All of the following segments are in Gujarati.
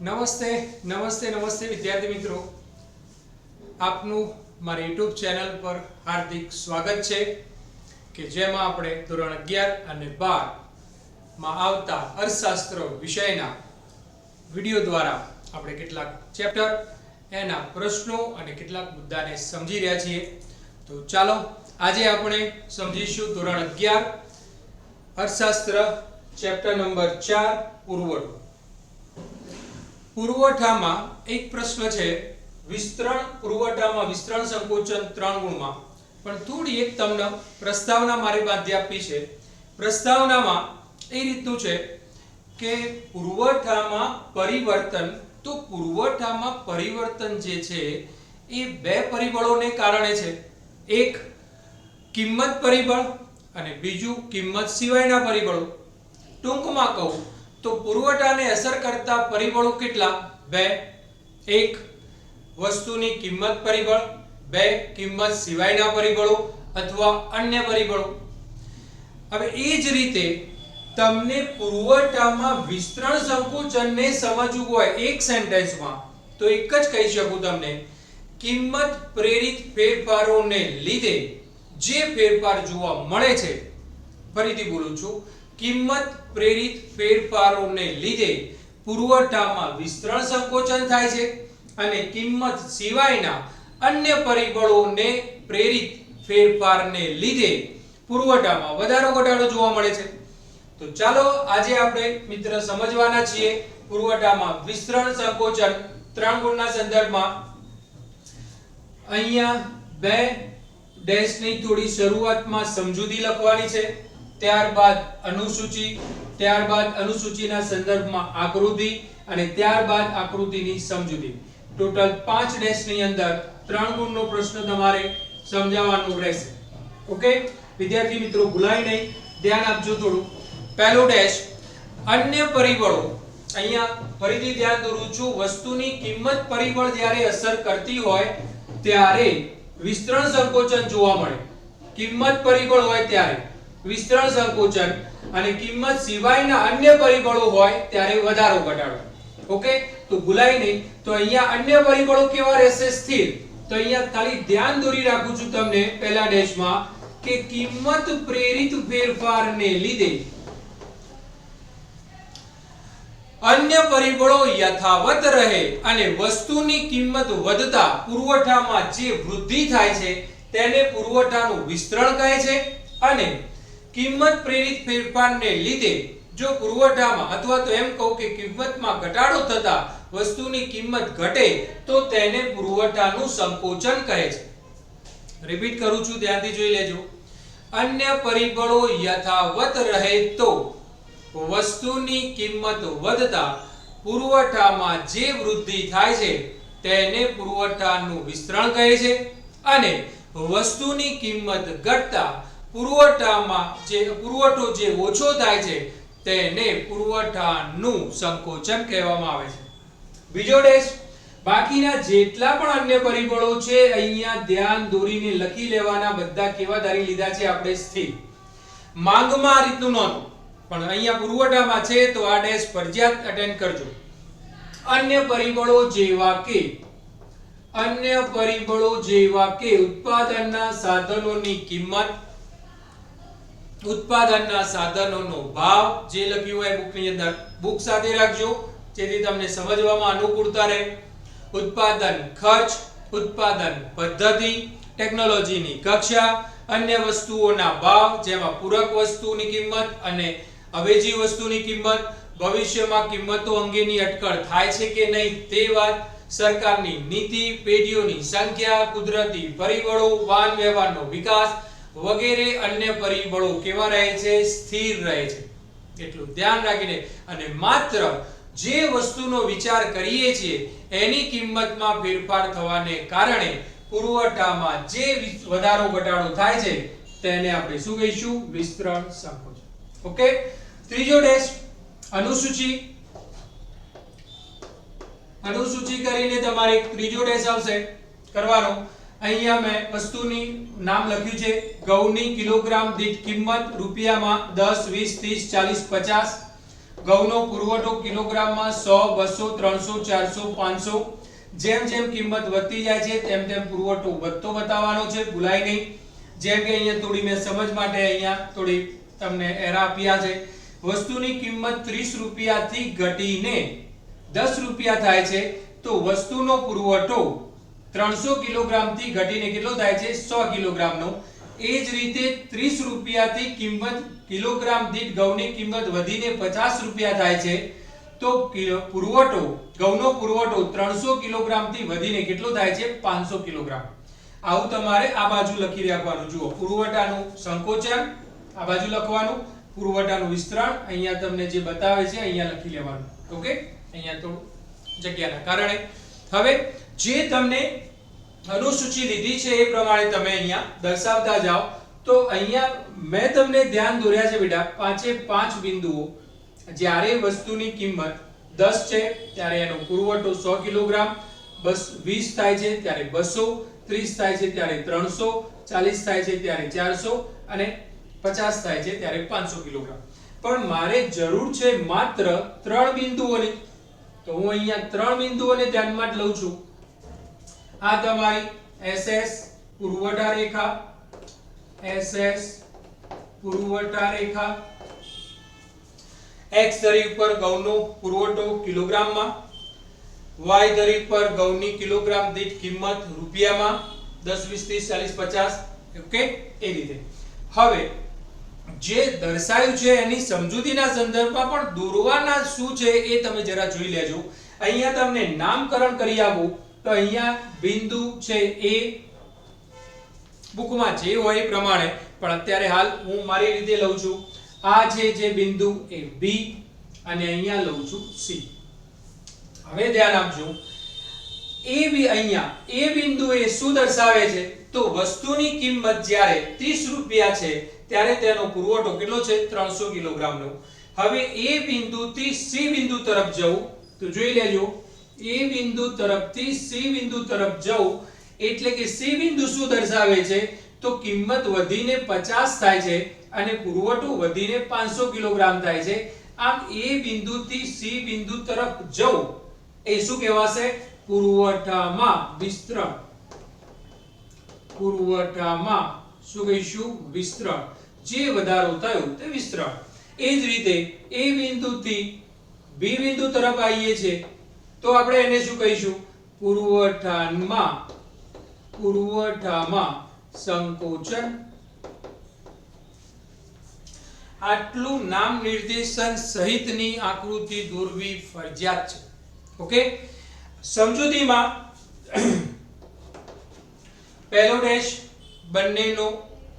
નમસ્તે નમસ્તે નમસ્તે વિદ્યાર્થી મિત્રો. આપનું મારી યુટ્યુબ ચેનલ પર હાર્દિક સ્વાગત છે કે જેમાં આપણે ધોરણ અગિયાર અને બારમાં આવતા અર્થશાસ્ત્ર વિષયના વીડિયો દ્વારા આપણે કેટલાક ચેપ્ટર, એના પ્રશ્નો અને કેટલાક મુદ્દાને સમજી રહ્યા છીએ. તો ચાલો, આજે આપણે સમજીશું ધોરણ અગિયાર અર્થશાસ્ત્ર, ચેપ્ટર નંબર ચાર પુરવઠો પુરવઠામાં એક પ્રશ્ન છે, વિસ્તરણ પુરવઠામાં વિસ્તરણ સંકોચન ત્રણ ગુણમાં. પણ થોડી એક તમને પ્રસ્તાવના મારી બાંધી આપી છે. પ્રસ્તાવનામાં એ રીતનું છે કે પુરવઠામાં પરિવર્તન, તો પુરવઠામાં પરિવર્તન જે છે, એ બે પરિબળોને કારણે છે. એક કિંમત પરિબળ અને બીજું કિંમત સિવાયના પરિબળો. ટૂંકમાં કહું તો પુરવઠાને અસર કરતા પરિબળો કેટલા? બે. એક, વસ્તુની કિંમત પરિબળ. બે, કિંમત સિવાયના પરિબળો અથવા અન્ય પરિબળો. હવે એ જ રીતે તમને પુરવઠામાં વિસ્તરણ સંકોચનને સમજવું હોય એક સેન્ટેન્સમાં, તો એક જ કહી શકું તમને. કિંમત પ્રેરિત ફેરફારોને લીધે જે ફેરફાર જોવા મળે છે, ફરીથી બોલું છું. કિંમત પ્રેરિત ફેરફારોને લીધે પુરવઠામાં વિસ્તરણ સંકોચન થાય છે અને કિંમત સિવાયના અન્ય પરિબળોને પ્રેરિત ફેરફારને લીધે પુરવઠામાં વધારો ઘટાડો જોવા મળે છે. તો ચાલો આજે આપણે મિત્ર સમજવાના છીએ પુરવઠામાં વિસ્તરણ સંકોચન ત્રણ ગુણના સંદર્ભમાં. અહીંયા બે ડેશની થોડી શરૂઆતમાં સમજૂતી લખવાની છે. ત્યારબાદ અનુસૂચિ, ત્યારબાદ અનુસૂચિના સંદર્ભમાં આકૃતિ અને ત્યારબાદ આકૃતિની સમજૂતી. ટોટલ પાંચ ડેશની અંદર ત્રણ ગુણનો પ્રશ્ન તમારે સમજાવવાનો રહેશે. ઓકે વિદ્યાર્થી મિત્રો, ભૂલાય નહીં. ધ્યાન આપજો થોડું. પહેલો ડેશ અન્ય પરિબળો. અહીંયા ફરીથી ધ્યાન દોરું છું, વસ્તુની કિંમત પરિબળ જ્યારે અસર કરતી હોય, ત્યારે વિસ્તરણ સંકોચન જોવા મળે. કિંમત પરિબળ હોય ત્યારે. વિસ્તરણ સંકોચન અને કિંમત સિવાયના અન્ય પરિબળો હોય ત્યારે વધારો ઘટાડો. ઓકે? તો ભૂલાય નહીં. તો અહીંયા અન્ય પરિબળો કેવા રહેશે? સ્થિર. તો અહીંયા ખાલી ધ્યાન દોરી રાખું છું તમને પહેલા ડેશમાં કે કિંમત પ્રેરિત ફેરફારને લીધે અન્ય પરિબળો યથાવત રહે અને વસ્તુની કિંમત વધતા પુરવઠામાં જે વૃદ્ધિ થાય છે, તેને પુરવઠાનું વિસ્તરણ કહે છે અને કિંમત પ્રેરિત ફેરફારને લીધે જો પુરવઠામાં, અથવા તો એમ કહું કે કિંમતમાં ઘટાડો થતા વસ્તુની કિંમત ઘટે, તો તેને પુરવઠાનું સંકોચન કહે છે. રિપીટ કરું છું, ધ્યાનથી જોઈ લેજો. અન્ય પરિબળો યથાવત રહે તો વસ્તુની કિંમત વધતા પુરવઠામાં જે વૃદ્ધિ થાય છે, તેને પુરવઠાનું વિસ્તરણ કહે છે. અને વસ્તુની કિંમત ઘટતા પુરવઠામાં જે પુરવઠો જે ઓછો થાય છે, તેને પુરવઠાનું સંકોચન કહેવામાં આવે છે. બીજો ડેશ, બાકીના જેટલા પણ અન્ય પરિબળો છે, અહીંયા ધ્યાન દોરીને લખી લેવાના બધા કેવા ધારી લીધા છે આપણે સ્થિર. માંગમાં આ રીતનું નહોતું પણ અહીંયા પુરવઠામાં છે, તો આ ડેશ ફરજિયાત અટેન્ડ કરજો. અન્ય પરિબળો જેવા કે, અન્ય પરિબળો જેવા કે, ઉત્પાદનના સાધનોની કિંમત ઉત્પાદનના સાધનોનો ભાવ જે લખ્યું હોય બુકની અંદર, બુક સાથે રાખજો, જેથી તમને સમજવામાં અનુકૂળતા રહે. ઉત્પાદન ખર્ચ, ઉત્પાદન પદ્ધતિ, ટેકનોલોજીની કક્ષા, અન્ય વસ્તુઓના ભાવ, જેમાં પૂરક વસ્તુની કિંમત અને અવેજી વસ્તુની કિંમત, ભવિષ્યમાં કિંમતો અંગેની અટકળ થાય છે કે નહીં તે વાત સરકારની નીતિ પેઢીઓની સંખ્યા, કુદરતી પરિબળો, વાહન વ્યવહારનો વિકાસ વગેરે અન્ય પરિબળો કેવા રહે છે? સ્થિર રહે છે. એટલું ધ્યાન રાખીને અને માત્ર જે વસ્તુનો વિચાર કરીએ છીએ, એની કિંમતમાં ફેરફાર થવાને કારણે પુરવઠામાં જે વધારો ઘટાડો થાય છે, તેને આપણે શું કહીશું? વિસ્તરણ સંકોચન ઓકે? ત્રીજો ડેશ અનુસૂચિ. અનુસૂચિ કરીને તમારે ત્રીજો ડેશ આવશે. કરવાનો. અહીંયા મેં વસ્તુની નામ લખ્યું છે ઘઉંની કિલોગ્રામ દીઠ કિંમત રૂપિયામાં દસ, વીસ, ત્રીસ, ચાલીસ, પચાસ. ઘઉંનો પુરવઠો કિલોગ્રામમાં સો, બસો, ત્રણસો, ચારસો, પાંચસો. જેમ જેમ કિંમત વધતી જાય છે, તેમ તેમ પુરવઠો વધતો બતાવવાનો છે, ભૂલાય નહીં. જેમ કે અહીંયા થોડી મેં સમજ માટે અહીંયા થોડી તમને એરા આપ્યા છે. વસ્તુની કિંમત ત્રીસ રૂપિયાથી ઘટીને દસ રૂપિયા થાય છે, તો વસ્તુનો પુરવઠો ત્રણસો કિલોગ્રામથી ઘટીને કેટલો થાય છે? સો કિલોગ્રામનો. એ જ રીતે ત્રીસ રૂપિયાથી કિંમત, કિલોગ્રામ દીઠ ઘઉંની કિંમત વધીને પચાસ રૂપિયા થાય છે. તો પુરવઠો, ઘઉંનો પુરવઠો ત્રણસો કિલોગ્રામથી વધીને કેટલો થાય છે? પાંચસો કિલોગ્રામ. આવું તમારે આ બાજુ લખી રાખવાનું. જુઓ, પુરવઠાનું સંકોચન, આ બાજુ લખવાનું. પુરવઠાનું વિસ્તરણ, અહીંયા તમને જે બતાવે છે, અહીંયા લખી લેવાનું. ઓકે? અહીંયા તો જગ્યાના કારણે. હવે જે તમને અનુસૂચિ લીધી છે એ પ્રમાણે તમે અહીંયા દર્શાવતા જાઓ. તો અહીંયા મેં તમને ધ્યાન દોર્યા છે બેટા, પાંચે પાંચ બિંદુઓ. જ્યારે વસ્તુની કિંમત દસ છે, ત્યારે એનો પુરવઠો સો કિલોગ્રામ, બસ વીસ થાય છે, ત્યારે બસો, ત્રીસ થાય છે, ત્યારે 300 40 થાય છે, ત્યારે ચારસો અને 50 થાય છે, ત્યારે 500 કિલોગ્રામ. પણ મારે જરૂર છે માત્ર ત્રણ બિંદુઓની. તો હું અહીંયા ત્રણ બિંદુઓને ધ્યાનમાં જ લઉં છું. આ તમારી SS પુરવઠા રેખા SS પુરવઠા રેખા. x ધરી પર ઘઉંનો પુરવઠો કિલોગ્રામમાં y ધરી પર ઘઉંની કિલોગ્રામ દીઠ કિંમત રૂપિયામાં 10 20 30 40 50 ઓકે? એ રીતે. હવે, જે દર્શાવ્યું છે એની સમજૂતીના સંદર્ભમાં પણ દોરવાના શું છે એ તમે જરા જોઈ લેજો. અહીંયા તમને નામકરણ કરી આપું. તો અહીંયા બિંદુ છે એ. બુકમાં જે હોય એ પ્રમાણે. પણ અત્યારે હાલ હું મારી રીતે લઉં છું. આ છે જે બિંદુ એ બી અને અહીંયા લઉં છું સી હવે ધ્યાન આપજો. એ બી અહીંયા, એ બિંદુ એ શું દર્શાવે છે? તો વસ્તુની કિંમત જ્યારે 30 રૂપિયા છે, ત્યારે તેનો પુરવઠો કેટલો છે? 300 કિલોગ્રામનો. હવે એ બિંદુથી સી બિંદુ તરફ જવું. તો જોઈ લેજો. એ બિંદુ તરફથી સી બિંદુ તરફ જવું, એટલે કે સી બિંદુ શું દર્શાવે છે? તો કિંમત વધીને 50 થાય છે અને પુરવઠો વધીને 500 કિલોગ્રામ થાય છે. આમ એ બિંદુથી સી બિંદુ તરફ જવું, એ શું કહેવાશે? પુરવઠામાં વિસ્તરણ. પુરવઠામાં શું કહીશું? વિસ્તરણ. જે વધારો થયો તે વિસ્તરણ. એ જ રીતે એ બિંદુથી બી બિંદુ તરફ આવીએ છે તો આપણે એને શું કહીશું? પુરવઠામાં પુરવઠામાં સંકોચન. આટલું નામ નિર્દેશન સહિતની આકૃતિ દોરવી ફરજિયાત છે. ઓકે સમજૂતીમાં, પહેલો ડેશ બંનેનો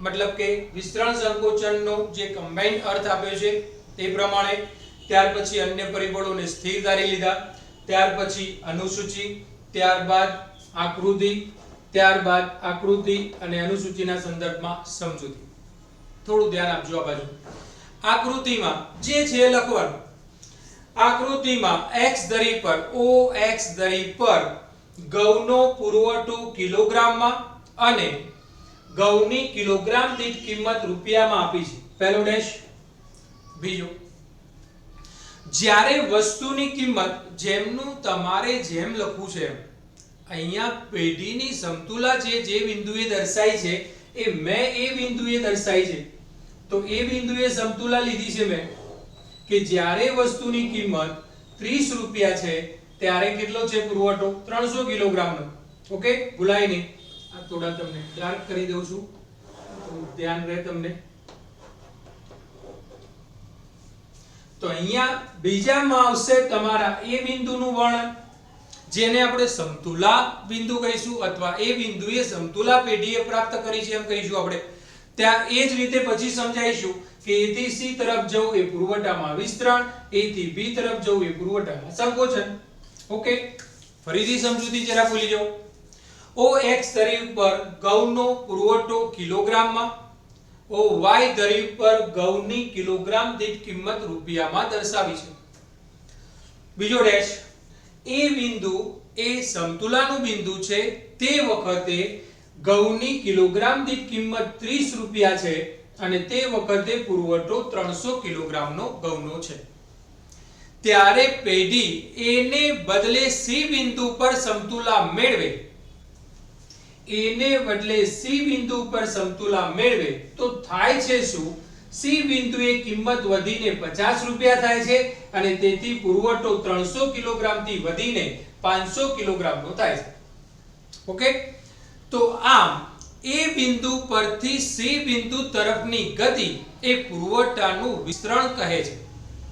મતલબ કે વિસ્તરણ સંકોચનનો જે કમ્બાઈન્ડ અર્થ આપ્યો છે તે પ્રમાણે ત્યાર પછી અન્ય પરિબળોને સ્થિર ધારી લીધા. ત્યાર પછી અનુસૂચિ, ત્યારબાદ આકૃતિ ત્યારબાદ આકૃતિ અને અનુસૂચિના સંદર્ભમાં સમજૂતી. થોડું ધ્યાન આપજો આ બાજુ. આકૃતિમાં જે છે લખવાનું. આકૃતિમાં x ધરી પર, o x ધરી પર ઘઉંનો પુરવઠો કિલોગ્રામમાં અને ઘઉંની કિલોગ્રામ દીઠ કિંમત રૂપિયામાં આપી છે. પહેલો ડેશ. બીજો. જ્યારે વસ્તુની કિંમત જેમનું તમારે જેમ લખવું છે, અહીંયા પેઢીની સમતુલા છે, જે બિંદુએ દર્શાઈ છે, એ મેં એ બિંદુએ દર્શાઈ છે. તો એ બિંદુએ સમતુલા લીધી છે મેં, કે જ્યારે વસ્તુની કિંમત 30 રૂપિયા છે, ત્યારે કેટલો છે પુરવઠો? 300 કિલોગ્રામનો. ઓકે? ભૂલાય નહીં. આ થોડા તમને ડાર્ક કરી દઉં છું. ધ્યાન રહે તમને. તો અહીંયા બીજામાં આવશે તમારા એ બિંદુનું વર્ણન, જેને આપણે સમતુલા બિંદુ કહીશું અથવા એ બિંદુએ સમતુલા પેઢીએ પ્રાપ્ત કરી છે એમ કહીશું આપણે. ત્યાં એ જ રીતે પછી સમજાવીશું કે એ થી સી તરફ જવું એ પુરવઠામાં વિસ્તરણ એ થી બી તરફ જવું એ પુરવઠામાં સંકોચન. ઓકે? ફરીથી સમજૂતી જરા ભૂલી જાઓ. ઓ એક્સ શરીર પર ઘઉંનો પુરવઠો કિલોગ્રામમાં OY દરી પર ઘઉંની કિલોગ્રામ દીઠ કિંમત રૂપિયામાં દર્શાવી છે. બીજો ડેશ, એ બિંદુ એ સમતુલાનું બિંદુ છે, તે વખતે ઘઉંની કિલોગ્રામ દીઠ કિંમત 30 રૂપિયા છે અને તે વખતે પુરવઠો 300 કિલોગ્રામનો ઘઉંનો છે. ત્યારે પેઢી એને બદલે સી બિંદુ પર સમતુલા મેળવે. એને બદલે સી બિંદુ ઉપર સમતુલા મેળવે તો થાય છે શું? સી બિંદુએ કિંમત વધીને 50 રૂપિયા થાય છે અને તેથી પુરવઠો 300 કિલોગ્રામથી વધીને 500 કિલોગ્રામ નો થાય છે. ઓકે? તો આમ, એ બિંદુ પરથી સી બિંદુ તરફની ગતિ એ પુરવઠાનું વિસ્તરણ કહે છે.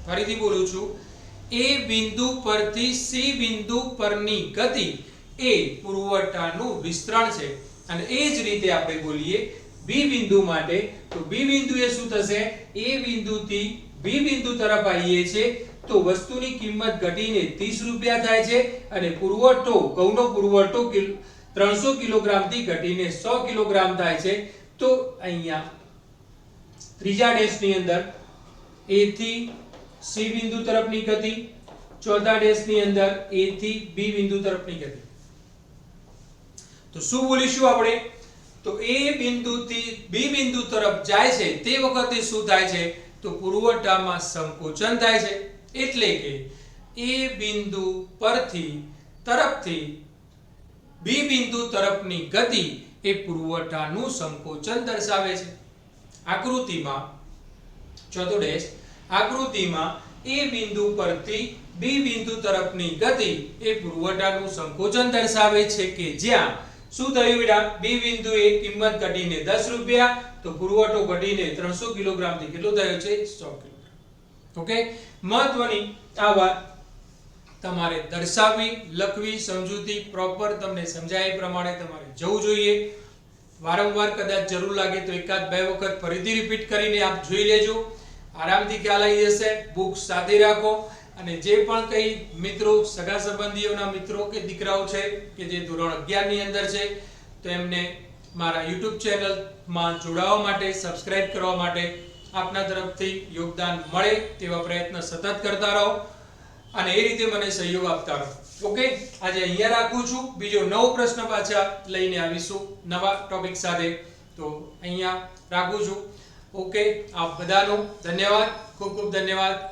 ફરીથી બોલું છું. એ બિંદુ પરથી સી બિંદુ પરની ગતિ એ પુરવઠાનું વિસ્તરણ છે. અને એ જ રીતે આપણે બોલીએ બી બિંદુ માટે. તો બી એ શું થશે? એ બિંદુથી બી બિંદુ તરફ આવીએ છે તો વસ્તુની કિંમત ઘટીને 30 રૂપિયા થાય છે અને પુરવઠો, ઘઉંનો પુરવઠો કિલ- 300 કિલોગ્રામથી ઘટીને 100 કિલોગ્રામ થાય છે. તો અહીંયા ત્રીજા ડેશની અંદર A થી C બિંદુ તરફની ગતિ, ચોથા ડેશની અંદર A થી B બિંદુ તરફની ગતિ. તો શું બોલીશું આપણે? તો એ બિંદુથી બી બિંદુ તરફ જાય છે, તે વખતે શું થાય છે? તો પુરવઠામાં સંકોચન થાય છે. એટલે કે એ બિંદુ પરથી તરફથી બી બિંદુ તરફની ગતિ એ પુરવઠાનું સંકોચન દર્શાવે છે. આકૃતિમાં, ચોથો આકૃતિમાં એ બિંદુ પરથી બી બિંદુ તરફની ગતિ એ પુરવઠાનું સંકોચન દર્શાવે છે કે જ્યાં શું થયું બેટા? બી બિંદુએ કિંમત ઘટીને 10 રૂપિયા, તો પુરવઠો ઘટીને 300 કિલોગ્રામથી કેટલો થયો છે? 100 કિલોગ્રામ. ઓકે? મહત્વની આ વાત તમારે દર્શાવવી, લખવી, સમજૂતી પ્રોપર તમને સમજાય એ પ્રમાણે તમારે જવું જોઈએ. વારંવાર કદાચ જરૂર લાગે તો એકાદ બે વખત ફરીથી રિપીટ કરીને આપ જોઈ લેજો. આરામથી ખ્યાલ આવી જશે. બુક સાથે રાખો. અને જે પણ કઈ મિત્રો, સગા સંબંધીઓના મિત્રો કે દીકરાઓ છે, કે જે ધોરણ 11 ની અંદર છે, તો એમને મારા યુટ્યુબ ચેનલમાં જોડાવા માટે, સબસ્ક્રાઇબ કરવા માટે આપના તરફથી યોગદાન મળે તેવા પ્રયત્ન સતત કરતા રહો. અને એ રીતે મને સહયોગ આપતા રહો. ઓકે આજે અહીંયા રાખું છું. બીજો નવો પ્રશ્ન પાછા લઈને આવીશું નવા ટોપિક સાથે. તો અહીંયા રાખું છું. ઓકે આપ બધાનો ધન્યવાદ. ખૂબ ખૂબ ધન્યવાદ.